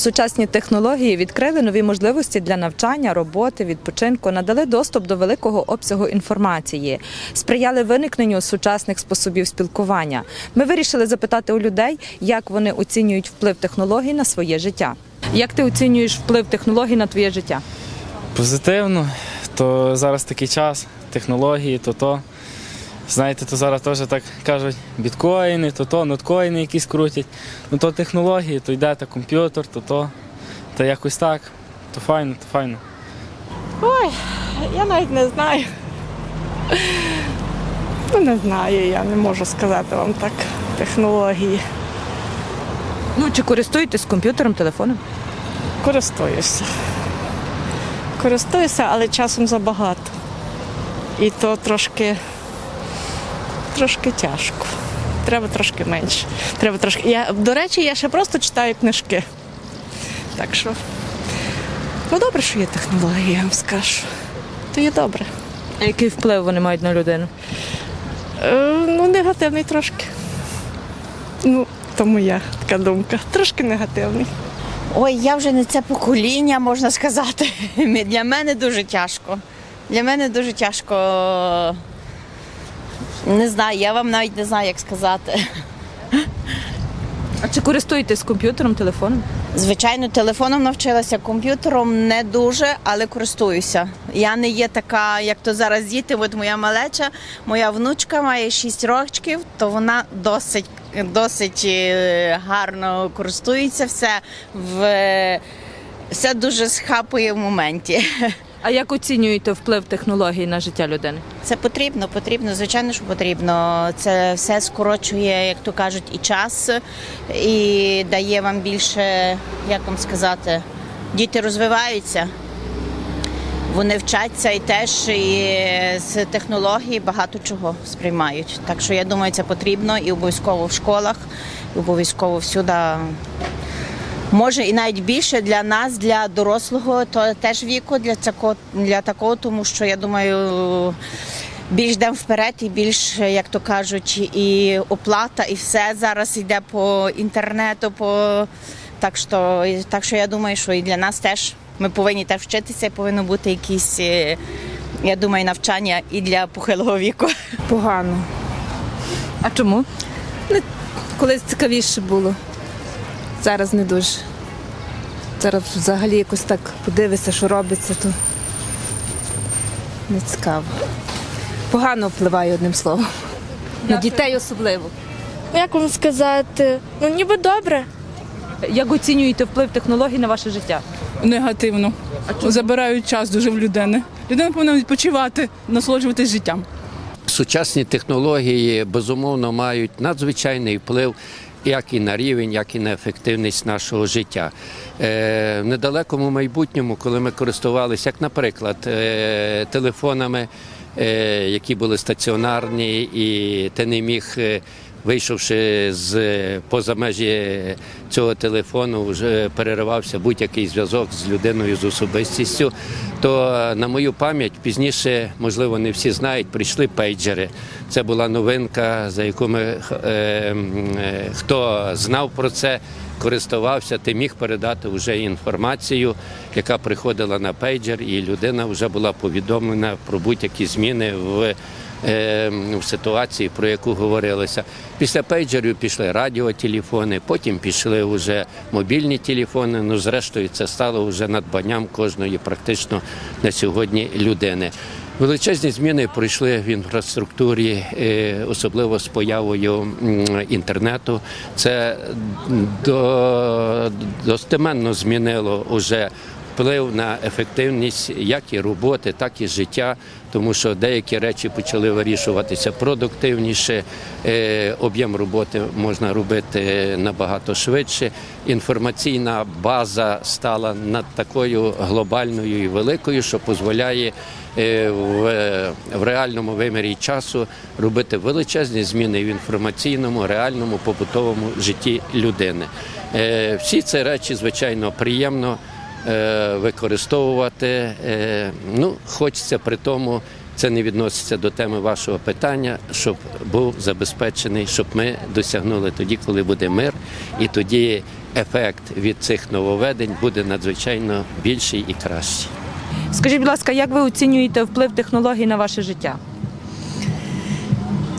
Сучасні технології відкрили нові можливості для навчання, роботи, відпочинку, надали доступ до великого обсягу інформації, сприяли виникненню сучасних способів спілкування. Ми вирішили запитати у людей, як вони оцінюють вплив технологій на своє життя. Як ти оцінюєш вплив технологій на твоє життя? Позитивно, то зараз такий час, технології, то то. Знаєте, то зараз теж так кажуть, біткоїни, то то, ноткоїни якісь крутять. Ну то технології, то йде та комп'ютер, то то. Та якось так. То файно, то файно. Ой, я навіть не знаю. Ну, не знаю, я не можу сказати вам так. Технології. Ну чи користуєтесь комп'ютером, телефоном? Користуюся. Користуюся, але часом забагато. І то трошки, трошки тяжко. Треба трошки менше. Треба трошки. Я, до речі, я ще просто читаю книжки. Так що, ну добре, що є технології, я вам скажу. То є добре. А який вплив вони мають на людину? Е, ну, негативний трошки. Ну, то моя така думка. Трошки негативний. Ой, я вже не це покоління, можна сказати. Для мене дуже тяжко. Для мене дуже тяжко. Не знаю, я вам навіть не знаю, як сказати. А чи користуєтесь комп'ютером, телефоном? Звичайно, телефоном навчилася, комп'ютером не дуже, але користуюся. Я не є така, як то зараз діти. От моя малеча, моя внучка має 6 років, то вона досить, досить е, гарно користується все в все дуже схапує в моменті. А як оцінюєте вплив технологій на життя людини? Це потрібно, потрібно, звичайно, що потрібно. Це все скорочує, як то кажуть, і час, і дає вам більше, як вам сказати, діти розвиваються. Вони вчаться і теж і з технології багато чого сприймають. Так що я думаю, це потрібно і обов'язково в школах, і обов'язково всюди. Може і навіть більше для нас, для дорослого, то теж віку для такого, для такого, тому що я думаю, більш йдемо вперед і більш, як то кажуть, і оплата, і все зараз йде по інтернету. По так що, так що я думаю, що і для нас теж ми повинні теж вчитися, і повинно бути якісь, е, я думаю, навчання і для похилого віку. Погано. А чому? Колись цікавіше було. Зараз не дуже. Зараз взагалі якось так подивишся, що робиться, то не цікаво. Погано впливає одним словом. На дітей особливо. Як вам сказати? Ну ніби добре. Як оцінюєте вплив технологій на ваше життя? Негативно. Забирають час дуже в людини. Людина повинна відпочивати, насолоджуватись життям. Сучасні технології безумовно мають надзвичайний вплив як і на рівень, як і на ефективність нашого життя. Е, в недалекому майбутньому, коли ми користувалися, як, наприклад, е, телефонами, е, які були стаціонарні, і ти не міг. Вийшовши з поза межі цього телефону, вже переривався будь-який зв'язок з людиною з особистістю. То на мою пам'ять пізніше, можливо, не всі знають, прийшли пейджери. Це була новинка, за яку ми е, е, хто знав про це, користувався, ти міг передати вже інформацію, яка приходила на пейджер, і людина вже була повідомлена про будь-які зміни в. Е, В ситуації, про яку говорилося. Після пейджерів пішли радіотелефони, потім пішли вже мобільні телефони. Ну, зрештою, це стало вже надбанням кожної практично на сьогодні людини. Величезні зміни пройшли в інфраструктурі, е, особливо з появою інтернету. Це достеменно змінило уже вплив на ефективність як і роботи, так і життя, тому що деякі речі почали вирішуватися продуктивніше, е, об'єм роботи можна робити набагато швидше. Інформаційна база стала над такою глобальною і великою, що дозволяє е, в, реальному вимірі часу робити величезні зміни в інформаційному, реальному побутовому житті людини. Е, Всі ці речі, звичайно, приємно е, використовувати. Е, Ну, хочеться при тому це не відноситься до теми вашого питання, щоб був забезпечений, щоб ми досягнули тоді, коли буде мир, і тоді ефект від цих нововведень буде надзвичайно більший і кращий. Скажіть, будь ласка, як ви оцінюєте вплив технологій на ваше життя?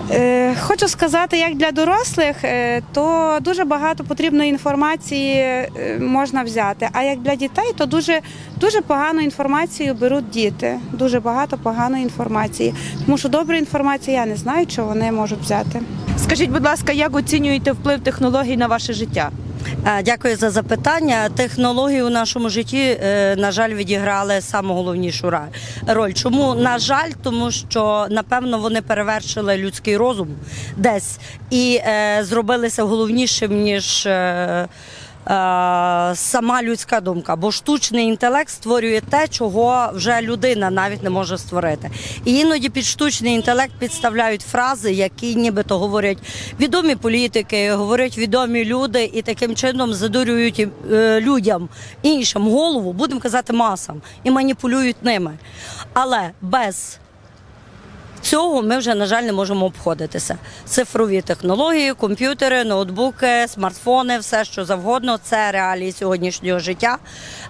Е, Хочу сказати, як для дорослих, е, то дуже багато потрібної інформації е, можна взяти. А як для дітей, то дуже, дуже погану інформацію беруть діти. Дуже багато поганої інформації. Тому що добру інформацію я не знаю, що вони можуть взяти. Скажіть, будь ласка, як оцінюєте вплив технологій на ваше життя? Е, Дякую за запитання. Технології у нашому житті, е, на жаль, відіграли найголовнішу роль. Чому на жаль? Тому що напевно вони перевершили людський розум десь і е, зробилися головнішим ніж. Е, Сама людська думка, бо штучний інтелект створює те, чого вже людина навіть не може створити. І іноді під штучний інтелект підставляють фрази, які нібито говорять відомі політики, говорять відомі люди, і таким чином задурюють е, людям іншим голову, будемо казати масам, і маніпулюють ними. Але без Цього ми вже, на жаль, не можемо обходитися. Цифрові технології, комп'ютери, ноутбуки, смартфони, все що завгодно. Це реалії сьогоднішнього життя.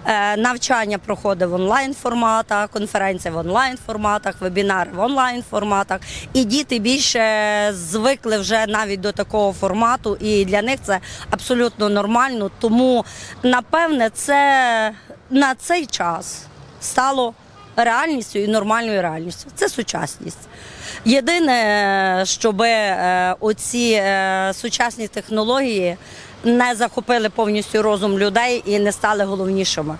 Е, навчання проходить в онлайн форматах, конференції в онлайн форматах, вебінари в онлайн форматах. І діти більше звикли вже навіть до такого формату, і для них це абсолютно нормально. Тому, напевне, це на цей час стало реальністю і нормальною реальністю. Це сучасність. Єдине, щоб е, оці е, сучасні технології не захопили повністю розум людей і не стали головнішими.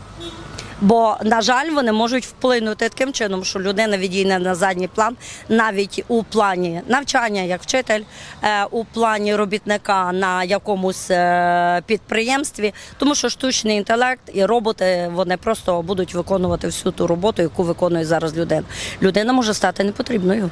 Бо, на жаль, вони можуть вплинути таким чином, що людина відійде на задній план, навіть у плані навчання як вчитель, е, у плані робітника на якомусь е, підприємстві, тому що штучний інтелект і роботи вони просто будуть виконувати всю ту роботу, яку виконує зараз людина. Людина може стати непотрібною.